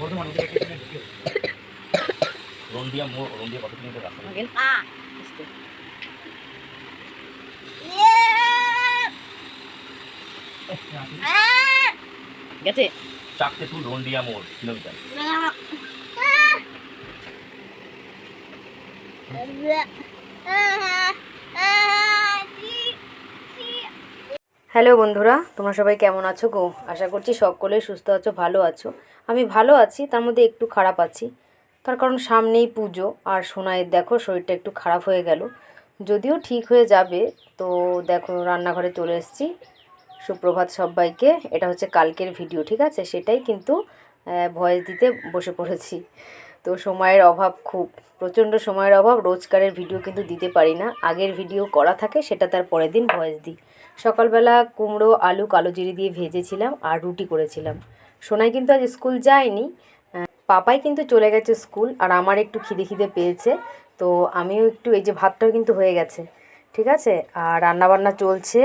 বর্ধমান রন্ডিয়া মোড় রন্ডিয়া কত কিলোমিটার রাস্তা। গেছে? চারটে টু রন্ডিয়া মোড় কিলোমিটার। হ্যালো বন্ধুরা, তোমরা সবাই কেমন আছো গো? আশা করছি সকলেই সুস্থ আছো, ভালো আছো। আমি ভালো আছি, তার মধ্যে একটু খারাপ আছি। তার কারণ সামনেই পুজো, আর সোনাইয়ের দেখো, শরীরটা একটু খারাপ হয়ে গেল। যদিও ঠিক হয়ে যাবে, তো দেখো, রান্নাঘরে চলে এসেছি। সুপ্রভাত সবাইকে, এটা হচ্ছে কালকের ভিডিও, ঠিক আছে? সেটাই কিন্তু ভয়েস দিতে বসে পড়েছি। তো সময়ের অভাব খুব, প্রচণ্ড সময়ের অভাব, রোজকারের ভিডিও কিন্তু দিতে পারি না। আগের ভিডিও করা থাকে, সেটা তার পরের দিন ভয়েস দিই। সকালবেলা কুমড়ো, আলু, কালো জিরে দিয়ে ভেজেছিলাম আর রুটি করেছিলাম। সোনাই কিন্তু আজ স্কুল যায়নি পাপাই কিন্তু চলে গেছে স্কুল আর আমার একটু খিদে খিদে পেয়েছে, তো আমিও একটু এই যে ভাতটাও কিন্তু হয়ে গেছে, ঠিক আছে? আর রান্নাবান্না চলছে,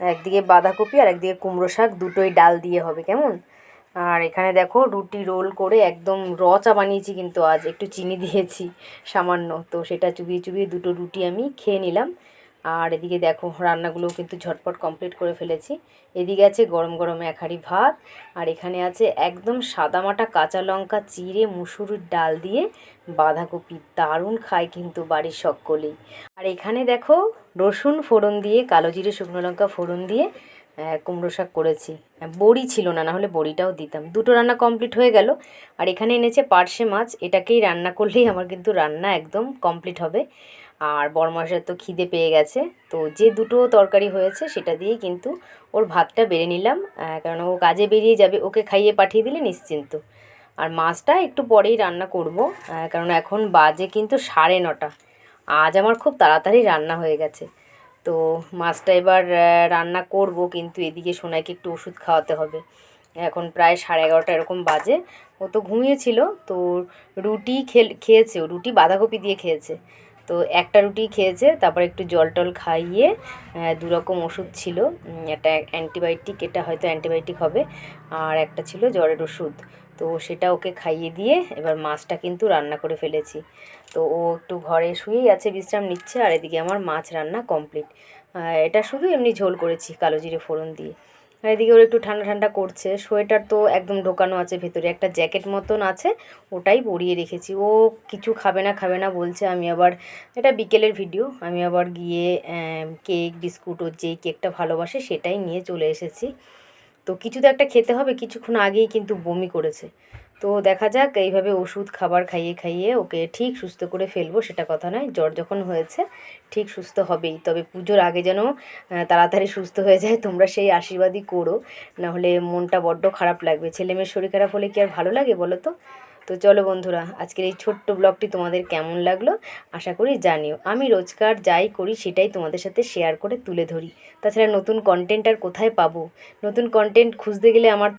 একদিকে বাঁধাকপি আর একদিকে কুমড়ো শাক, দুটোই ডাল দিয়ে হবে, কেমন? আর এখানে দেখো রুটি রোল করে একদম র চা বানিয়েছি কিন্তু আজ, একটু চিনি দিয়েছি সামান্য। তো সেটা চুবিয়ে চুবিয়ে দুটো রুটি আমি খেয়ে নিলাম। আর এদিকে দেখো রান্নাগুলোও কিন্তু ঝটপট কমপ্লিট করে ফেলেছি। এদিকে আছে গরম গরম এক হাঁড়ি ভাত, আর এখানে আছে একদম সাদামাটা কাঁচা লঙ্কা চিড়ে মুসুরির ডাল দিয়ে বাঁধাকপি। দারুণ খায় কিন্তু বাড়ির সকলেই। আর এখানে দেখো রসুন ফোড়ন দিয়ে, কালো জিরে, শুকনো লঙ্কা ফোড়ন দিয়ে কুমড়ো শাক করেছি। বড়ি ছিল না না হলে বড়িটাও দিতাম। দুটো রান্না কমপ্লিট হয়ে গেল। আর এখানে এনেছে পার্শে মাছ এটাকেই রান্না করলেই আমার কিন্তু রান্না একদম কমপ্লিট হবে। আর বরমাসের তো খিদে পেয়ে গেছে। তো যে দুটো তরকারি হয়েছে সেটা দিয়েই কিন্তু ওর ভাতটা বেড়ে নিলাম। আহ, কারণ ও কাজে বেরিয়ে যাবে ওকে খাইয়ে পাঠিয়ে দিলে নিশ্চিন্ত। আর মাছটা একটু পরেই রান্না করব। কারণ এখন বাজে কিন্তু সাড়ে নটা। আজ আমার খুব তাড়াতাড়ি রান্না হয়ে গেছে। তো মাছটা এবার রান্না করব, কিন্তু এদিকে সোনাইকে একটু ওষুধ খাওয়াতে হবে। এখন প্রায় সাড়ে এগারোটা এরকম বাজে। ও তো ঘুমিয়েছিল, তো রুটি খেল, খেয়েছে, ও রুটি বাঁধাকপি দিয়ে খেয়েছে। তো একটা রুটি খেয়েছে তারপর একটু জল টল খাইয়ে আহ, দু রকম ওষুধ ছিল। একটা অ্যান্টিবায়োটিক এটা হয়তো অ্যান্টিবায়োটিক হবে আর একটা ছিল জ্বরের ওষুধ। তো সেটা ওকে খাইয়ে দিয়ে এবার মাছটা কিন্তু রান্না করে ফেলেছি। তো ও একটু ঘরে শুয়েই আছে বিশ্রাম নিচ্ছে আর এদিকে আমার মাছ রান্না কমপ্লিট। এটা শুধু এমনি ঝোল করেছি কালো জিরে ফোড়ন দিয়ে। এদিকে ওর একটু ঠান্ডা ঠান্ডা করছে। সোয়েটার তো একদম ঢোকানো আছে ভেতরে। একটা জ্যাকেট মতন আছে, ওটাই পরিয়ে রেখেছি। ও কিছু খাবে না খাবে না বলছে। আমি আবার, এটা বিকেলের ভিডিও। আমি আবার গিয়ে কেক, বিস্কুট ও যেই কেকটা ভালোবাসে সেটাই নিয়ে চলে এসেছি। তো কিছু তো একটা খেতে হবে। কিছুক্ষণ আগেই কিন্তু বমি করেছে। তো দেখা যাক, এইভাবে ওষুধ, খাবার খাইয়ে খাইয়ে ওকে ঠিক সুস্থ করে ফেলব, সেটা কথা নয়। জ্বর যখন হয়েছে, ঠিক সুস্থ হবেই। তবে পুজোর আগে যেন তাড়াতাড়ি সুস্থ হয়ে যায়, তোমরা সেই আশীর্বাদই করো। নাহলে মনটা বড্ড খারাপ লাগবে। ছেলেমেয়ের শরীর খারাপ হলে কি আর ভালো লাগে বলো তো? তো চলো বন্ধুরা, আজকের এই ছোট্ট ব্লগটি তোমাদের কেমন লাগল? আশা করি জানিও। আমি রোজকার যাই করি, সেটাই তোমাদের সাথে শেয়ার করে তুলে ধরি। তাছাড়া নতুন কন্টেন্ট আর কোথায় পাবো? নতুন কন্টেন্ট খুঁজতে গেলে আমার